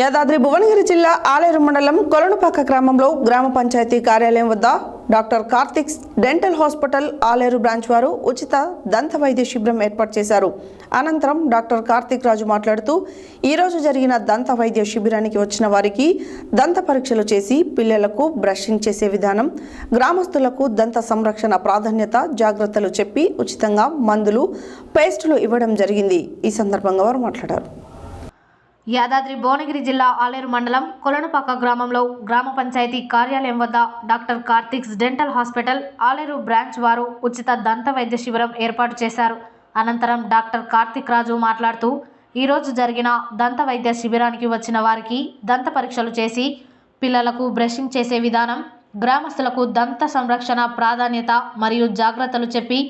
యాదాద్రి భువనగిరి జిల్లా ఆలేరు మండలం కొలనుపాక గ్రామంలో గ్రామ పంచాయతీ కార్యాలయం వద్ద doctor Karthik dental hospital Aleru branch వారు ఉచిత దంత వైద్య శిబిరం ఏర్పాటు చేశారు. అనంతరం డాక్టర్ కార్తిక్ రాజు మాట్లాడుతూ ఈ రోజు జరిగిన దంత వైద్య శిబిరానికి వచ్చిన వారికి దంత పరీక్షలు చేసి పిల్లలకు బ్రషింగ్ చేసే విధానం గ్రామస్తులకు దంత సంరక్షణ ప్రాధాన్యత జాగ్రత్తలు చెప్పి ఉచితంగా మందులు పేస్టులు ఇవ్వడం జరిగింది. ఈ సందర్భంగా వారు మాట్లాడారు. యాదాద్రి భువనగిరి జిల్లా ఆలేరు మండలం కొలనుపాక గ్రామంలో గ్రామ పంచాయతీ కార్యాలయం వద్ద doctor Karthik's dental hospital Aleru branch వారు ఉచిత దంత వైద్య శిబిరం ఏర్పాటు చేశారు. అనంతరం డాక్టర్ కార్తిక్ రాజు మాట్లాడుతూ ఈరోజు జరిగిన దంత వైద్య శిబిరానికి వచ్చిన వారికి దంత పరీక్షలు చేసి పిల్లలకు బ్రషింగ్ చేసే విధానం గ్రామస్తులకు దంత సంరక్షణ ప్రాధాన్యత మరియు జాగ్రత్తలు చెప్పి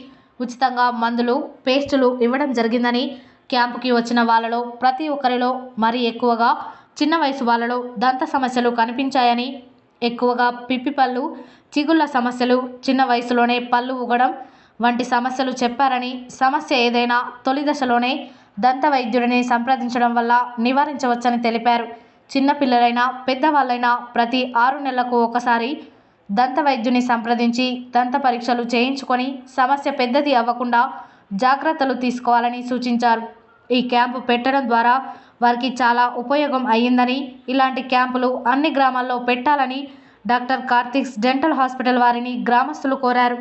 ఉచితంగా మందులు పేస్టులు ఇవ్వడం జరిగిందని క్యాంపుకి వచ్చిన వాళ్ళలో ప్రతి ఒక్కరిలో మరి ఎక్కువగా చిన్న వయసు వాళ్ళలో దంత సమస్యలు కనిపించాయని ఎక్కువగా పిప్పి పళ్ళు చిగుళ్ళ సమస్యలు చిన్న వయసులోనే పళ్ళు ఊగడం వంటి సమస్యలు చెప్పారని సమస్య ఏదైనా తొలి దశలోనే దంత వైద్యుడిని సంప్రదించడం వల్ల నివారించవచ్చని తెలిపారు. చిన్నపిల్లలైనా పెద్దవాళ్ళైనా ప్రతి ఆరు నెలలకు ఒకసారి దంత వైద్యుని సంప్రదించి దంత పరీక్షలు చేయించుకొని సమస్య పెద్దది అవ్వకుండా జాగ్రత్తలు తీసుకోవాలని సూచించారు. ఈ క్యాంపు పెట్టడం ద్వారా వారికి చాలా ఉపయోగం అయ్యిందని ఇలాంటి క్యాంపులు అన్ని గ్రామాల్లో పెట్టాలని డాక్టర్ కార్తీక్స్ డెంటల్ హాస్పిటల్ వారిని గ్రామస్తులు కోరారు.